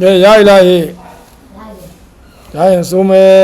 ကဲရရလားဟေ့ရရင်စိုးမယ်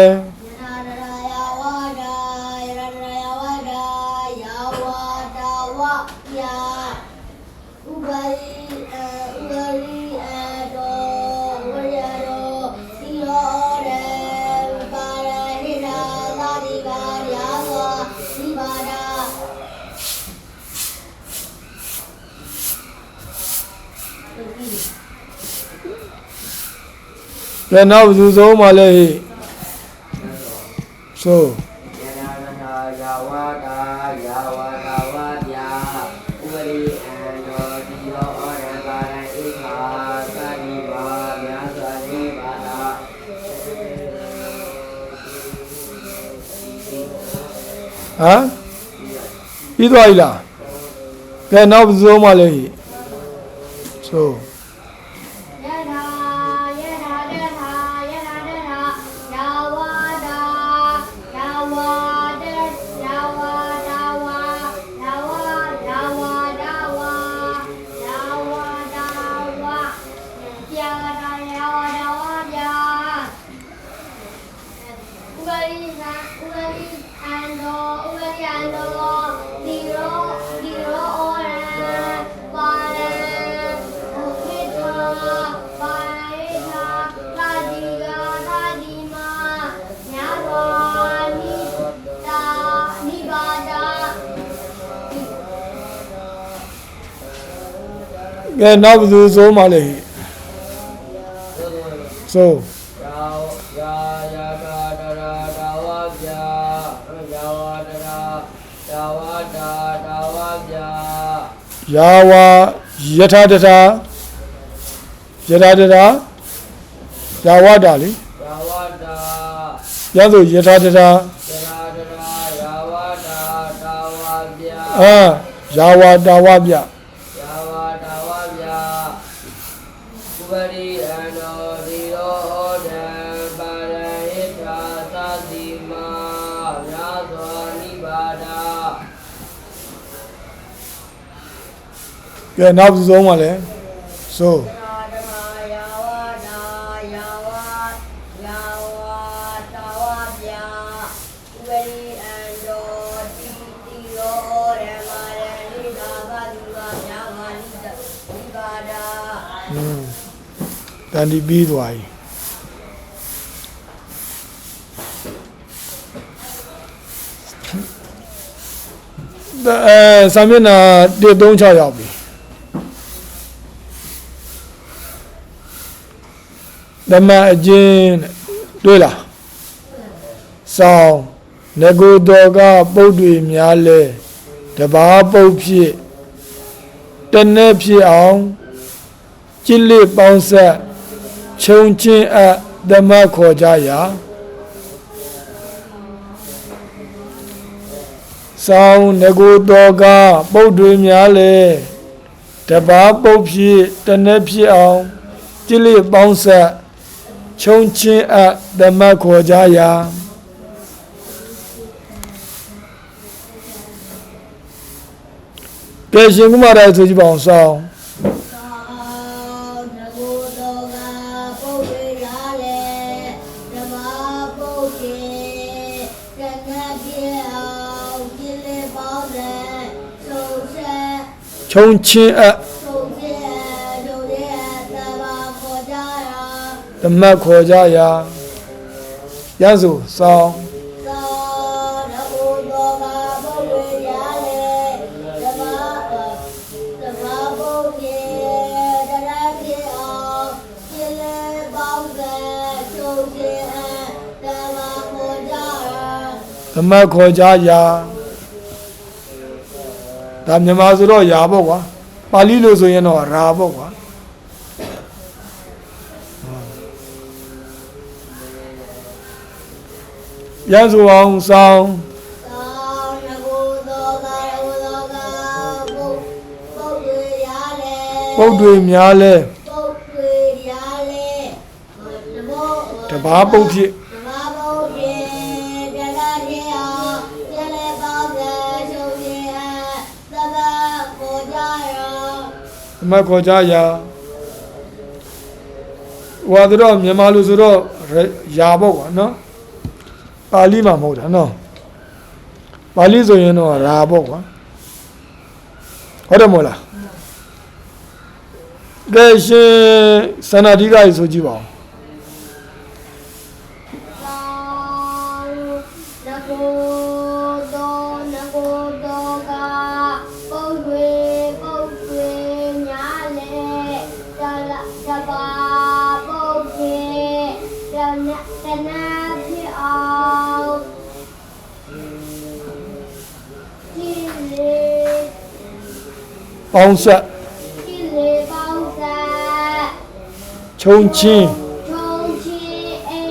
ခာသတိပါမြာသတိပါတာဟမ်ပြီးသွားပြီလားကဲနောက်ဘယ်သူဆုံးမလဲဟေ့ဆို ကဲနောက်ဘယ်သူဆုံးမလဲဟေ့ဆိုယာယာယာတာတရာတာဝဗျာယာဝတရာတာဝတာတာဝဗျာယာဝယထာတထာယထာတထာယာဝတာလေယာဝတာရသောယထာတထာတရာတရာယာဝတာတာဝဗျာအာယာဝတာဝပြ ကဲနောက်ဘယ်သူဆုံးမလဲဆိုယာဓမ္မယာဝတာယာဝယာဝတာဝဗျာဥပရိအန္တောတိတိရောရမရဏိသာဗတိဝမြာဝါနိတဝိပါဒာอืมတန်ဒီပြီးသွားပြီဒါအဲဆာမျက်နှာ136ရောက်ပြီ ဓမ္မအကျဉ်းတဲ့တွေ့လားဆောင်းငကိုတော်ကပုတ်တွေများလဲတဘာပုတ်ဖြစ်တနေ့ဖြစ်အောင်ကြည်လက်ပေါင်းဆက်ခြုံချင်းအပ်ဓမ္မခေါ်ကြရာဆောင်းငကိုတော်ကပုတ်တွေများလဲတဘာပုတ်ဖြစ်တနေ့ဖြစ်အောင်ကြည်လက်ပေါင်းဆက် ခြုံချင်းအပ်ဓမ္မခေါ်ကြရာကဲရှင်ကုမာရဆိုကြည့်ပါအောင်ဆောင်းသောနဂုတောက ဓမ္မခေါ်ကြရာရဆိုဆောင်းသောနဂုတောကပုတ်ရရလေဓမ္မဓမ္မပုတ်ကေတရပြေအောင်ကြည်လေပေါင်းတဲ့သုံးဆက်တဘာခေါ်ကြရာဓမ္မခေါ်ကြရာဒါမြန်မာဆိုတော့ရာပေါ့ကွာပါဠိလိုဆိုရင်တော့ရာပေါ့ကွာ ပြန်ဆိုအောင်ဆောင်းသောနဂုသောကာယဝသောကာဘုပုတ်တွေရလေပုတ်တွေများလဲပုတ်တွေရလေနမောတဘာပုတ်ဖြစ်တဘာပုတ်ပြေတလာပြေအောင်ပြလေပေါင်းတဲ့ချုပ်ပြေသဘပေါ်ကြရောဓမ္မခေါ်ကြရာဟိုကတော့မြန်မာလူဆိုတော့ရာပေါ့ကွာနော် ပါဠိမှာမဟုတ်တာနော်ပါဠိဆိုရင်တော့ရာပေါ့ကွာဟုတ်တယ်မို့လားကဲရှင်စန္ဒဓိကကြီးဆိုကြည့်ပါဦး ပေါင်းဆက်ဒီလေပေါင်းစားခြုံချင်းချုံချင်းအိ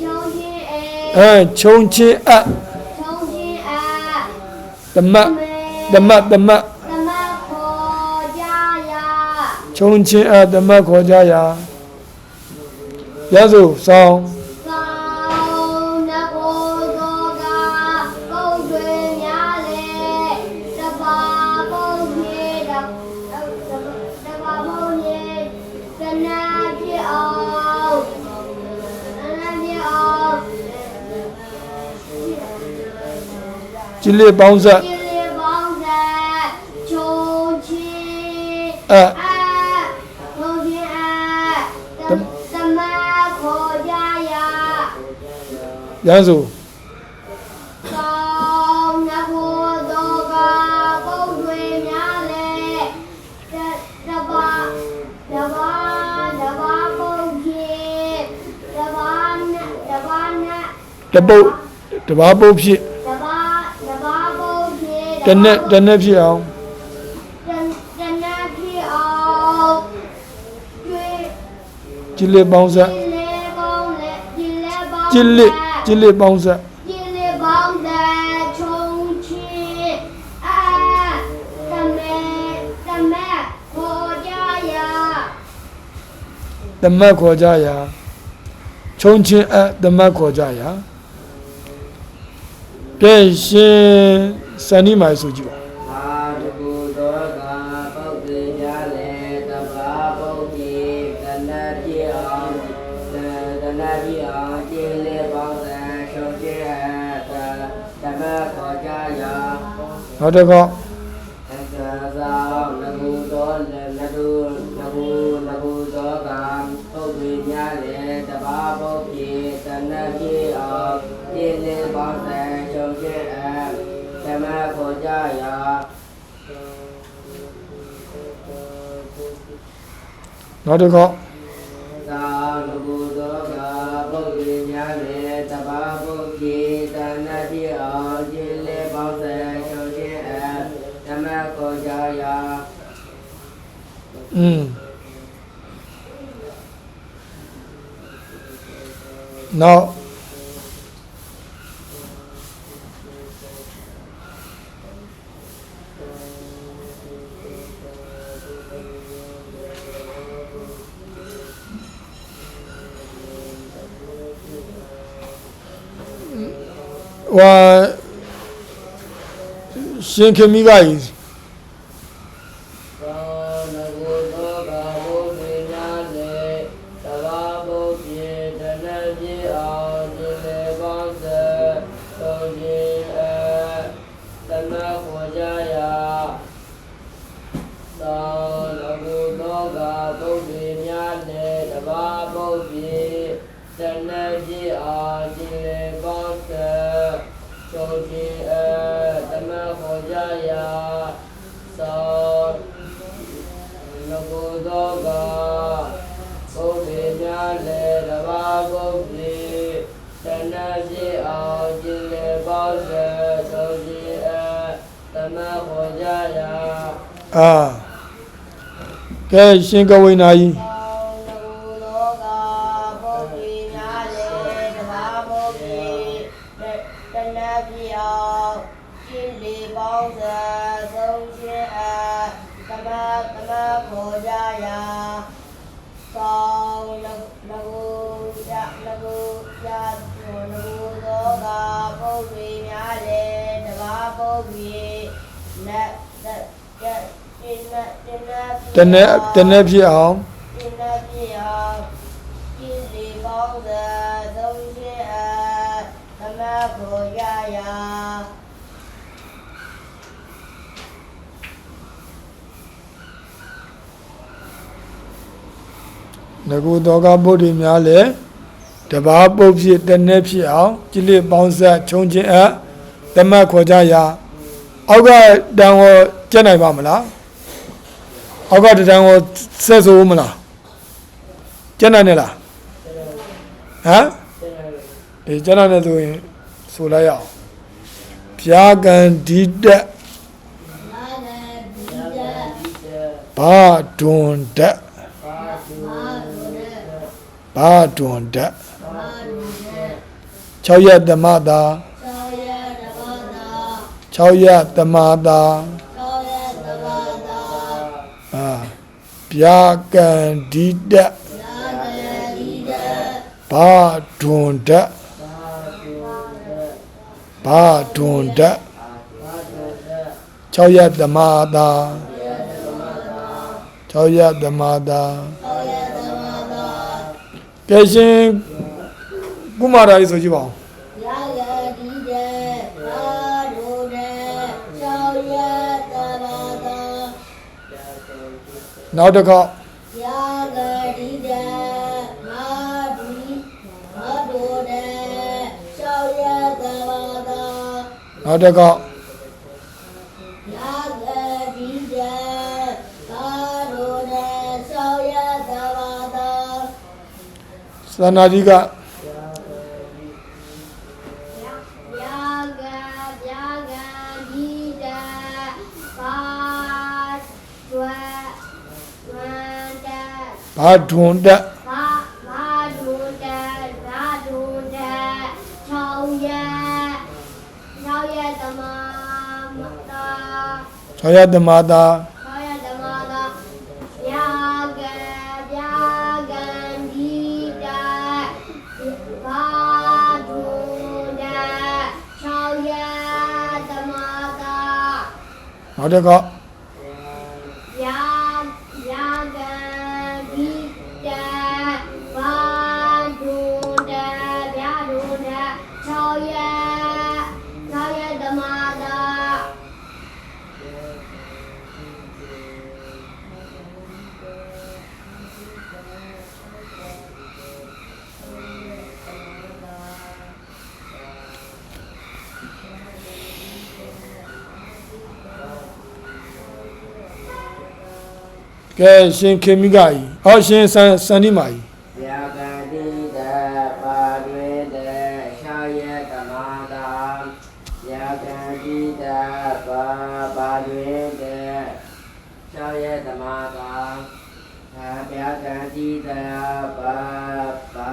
ချုံချင်းအိအဲခြုံချင်းအပ်ချုံချင်းအာတမတ်တမတ်တမတ်သမခေါ်ကြရာခြုံချင်းအပ်တမတ်ခေါ်ကြရာရစို့ဆောင်းသောင်း လေးပေါင်းဆက်ဒီလေပေါင်းတဲ့ချုံချင်းအပ်အာဘုံချင်းအာသမခေါ်ကြရာရစို့ကောင်းနဘောတော့ကပုတ်တွေများလေတပါတပါတပါပုတ်ကြီးတပါနဲ့တပါနဲ့တပုတ်တဘာပုတ်ဖြစ်တပါတပါပုတ်ကြီး တနဲ့တနဲ့ဖြစ်အောင်တတနာဖြစ်အောင်ကျွေးကြည်လေးပေါင်းဆက်ဒီလေပေါင်းလေဒီလေပေါင်းကြည်လေးကြည်လေးပေါင်းဆက်ဒီလေပေါင်းတဲ့ချုံချီအာတမဲတမဲခေါ်ကြရာတမတ်ခေါ်ကြရာခြုံချင်းအပ်တမတ်ခေါ်ကြရာကဲရှင် စန္ဒီမိုင်ဆိုကြည့်ပါအာတကူတော်ကပုတ်တွေများလေတပါပုတ်ကြီးတနတ်ပြေအောင်တတနတ်ပြေအောင်ကျင်းလေပေါင်းတဲ့ရှုံးကျဲတတမခေါ်ကြရာနောက်တစ်ခေါက်သက္ကသာနဂုတော်လည်းနဂုနဂုနဂုတော်ကပုတ်တွေများလေတပါပုတ်ကြီးတနတ်ပြေအောင်ကျင်းလေပေါင်းတဲ့ရှုံးကျဲ တမခေါ်ကြရာနောက်တစ်ခေါက်သာလကုသောကပုဂ္ဂိများလေတဘာပုဂ္ဂိတဏှတိအောင်ကျင်းလေပေါင်းစေချုပ်ခြင်းအဓမ္မကိုကြရာอืมနောက် ဟွာရှ အတမခောကြရာသောလကုသောကပုဗ္ဗေများလေတဘာပုဗ္ဗေတဏှတိအာတိလေကောသချုပ်ခြင်းအတမခောကြရာအာကဲရှင်ကဝိနာကြီး ကြရာသောလလကုရလကုရလကုသောကပုဂ္ဂိများလေတဘာပုဂ္ဂိလက်တက်တက်တင်းနဲ့တင်းနဲ့တနဲ့တနဲ့ဖြစ်အောင် တင်းနဲ့ပြအောင်ရှ ခေါ်ကြရာ ငကုတော်ကဗုဒ္ဓများလည်းတဘာပုတ်ဖြစ်တစ်နေ့ဖြစ်အောင်ကြည်လစ်ပေါင်းဆက်ခြုံချင်းအပ်တမတ်ခေါ်ကြရာအောက်ကတန်ကိုကျက်နိုင်ပါမလားအောက်ကတန်ကိုဆက်ဆိုမလားကျက်နိုင်နဲ့လားဟမ်အေးကျက်နိုင်တယ်ဆိုရင်ဆိုလိုက်ရအောင်ဖြာကံဒီတက်နာဂတိတဘာဒွန်တက်ဘာဒုရ ဘာဒွန်တက်ဘာဒုရ6ရက်သမတာသောယတဘာသာ6ရက်သမတာသောယတဘာသာအာဗျာကံဒီတက်နာဂတိတဘာဒွန်တက်ဘာဒွန်တက်6ရက်သမတာ6ရက်သမတာသောယတဘာသာ ကဲရှင်ကုမာရာကြီးဆိုကြည့်ပါဦးရာဂတိတဘာဒုရသောယတဘာသာနောက်တစ်ခေါက်ယာဂတိတမာဒိမာဒုရသောယတဘာသာနောက်တစ်ခေါက်ယာဂတိတ သန္နာကြီးကယာဂယာဂတိတဘာဒွေဝန္တဘာဒွန်တက်ဘာဘာဒုတဘာဒုတ၆ရက်၆ရက်တမမတာ6ရက်သ နောက်တစ်ခေါက် ယာယာကံဒီတဘာဒုတဗျာဒုတ၆ရက်၆ရက်တမတာ ကဲရှင်ခေမိကကြီးဟောရှင်စံစန္ဒီမာကြီးဗျာကတိတပါတွင်တရှာယတမတာဗျာကတိတပါပါတွင်တရှာယတမတာဗျာကတိတပါပါ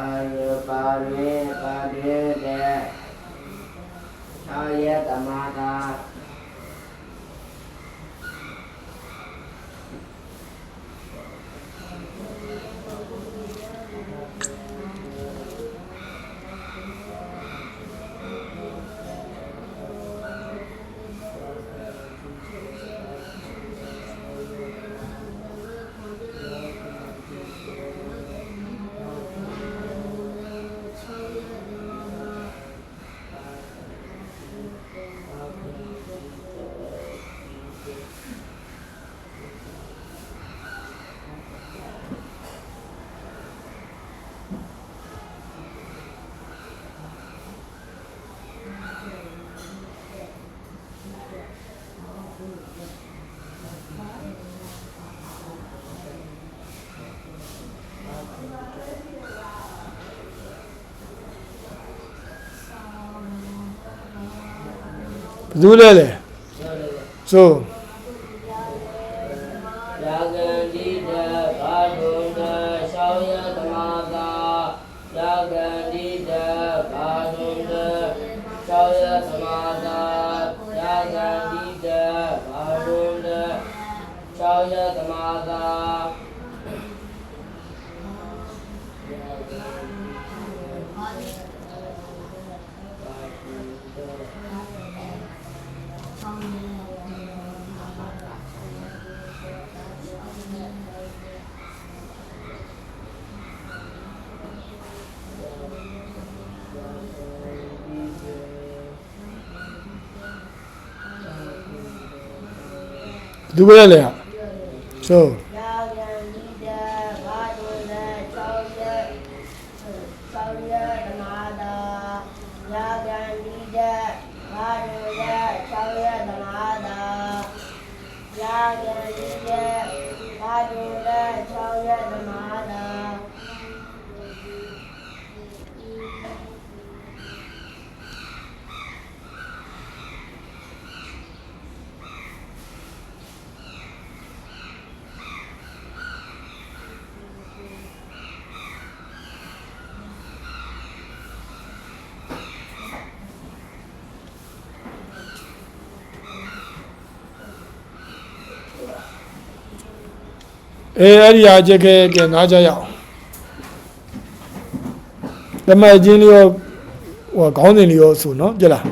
ပါတွင်ပါတွင်တရှာယတမတာ ဘယ်သူလဲလဲဆိုယာဂန္တိတဘာဒုံတရှောယတမတာယာဂန္တိတဘာဒုံတရှောယတမတာယာဂန္တိတဘာဒုံတရှောယတမတာယ သူပဲလေဟာဆိုရာဂန်ဒီဒဘာဒုလေချောင်းရဲ့ချောင်းရဲ့ဓမာတာရာဂန်ဒီဒဘာဒုလေချောင်းရဲ့ဓမာတာရာဂန်ဒီဒဘာဒုလေချောင်းရဲ့ဓမာတာ အေးအဲ့ဒီဟာကြက်ကဲကဲနားကြရအောင်ဓမ္မအချင်းလေးရောဟိုခေါင်းစဉ်လေးရောဆိုနော်ကြက်လား